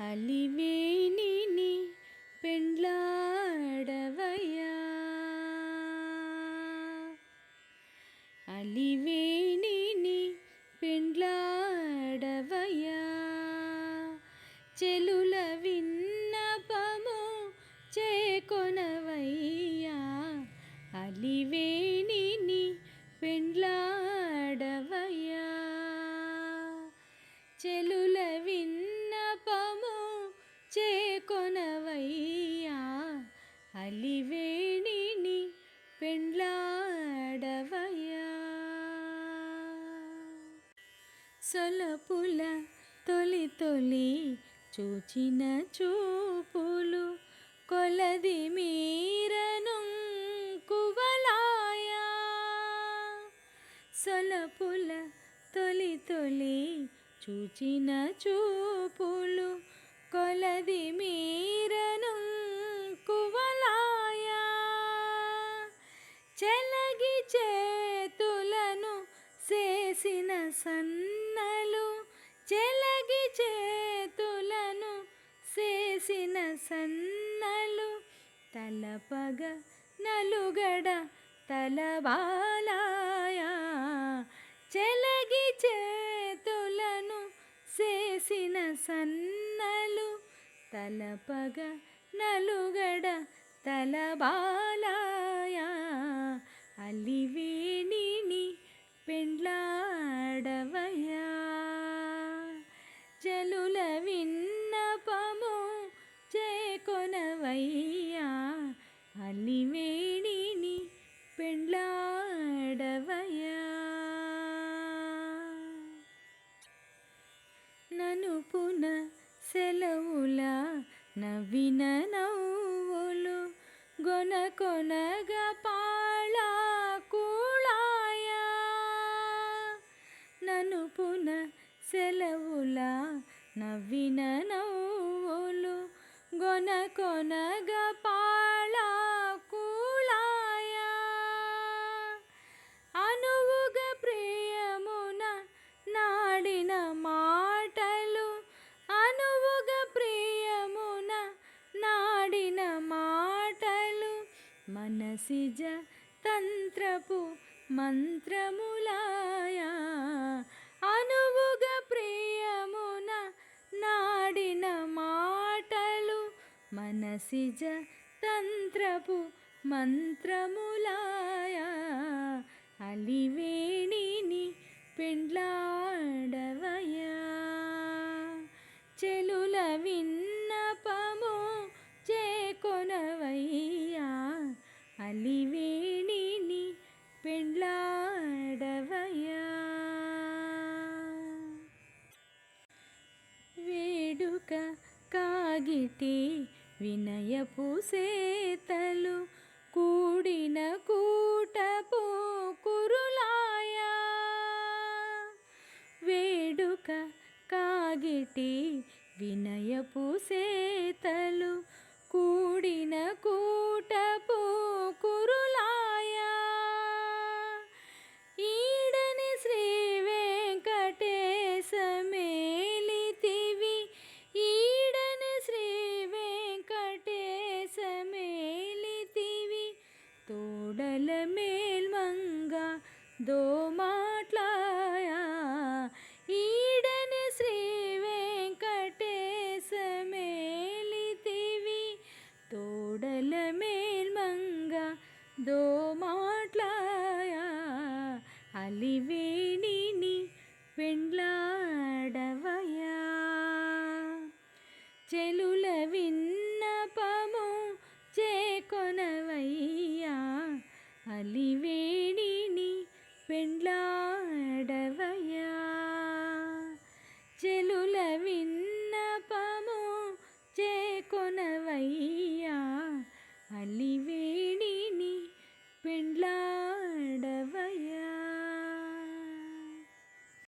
అలివేణిని పెండ్లాడవయ్యా అలివేణిని సొలపుల తొలి తొలి చూచిన చూపులు కొలది మీరను కువలాయా. సొలపుల తొలి తొలి చూచిన చూ తలపగ నలుగడ తలబాలాయ చెలగి చేతులను చేసిన సన్నలు తలపగ నలుగడ తలబాలా కొనగ కొనగా పాళ కూళాయా. నను పున సెలవుల నవ్విన నవ్వులు గొన కొనగ పా సిజ తంత్రపు మంత్రములాయా. అనువుగ ప్రియమున నాడిన మాటలు మనసిజ తంత్రపు మంత్రములాయా. అలివేణిని పెండ్లా వేడుక కాగిటి వినయపు సేతలు కూడిన కూటపు కురులాయా. వేడుక కాగిటి వినయపు సేతలు కూడిన కూటపు దోమాట్లాయా ఈడని శ్రీ వెంకటేశమేలితివి తోడల మేల్మంగ దోమాట్లాయా అలివేణిని పెండ్లాడవయా? చెలు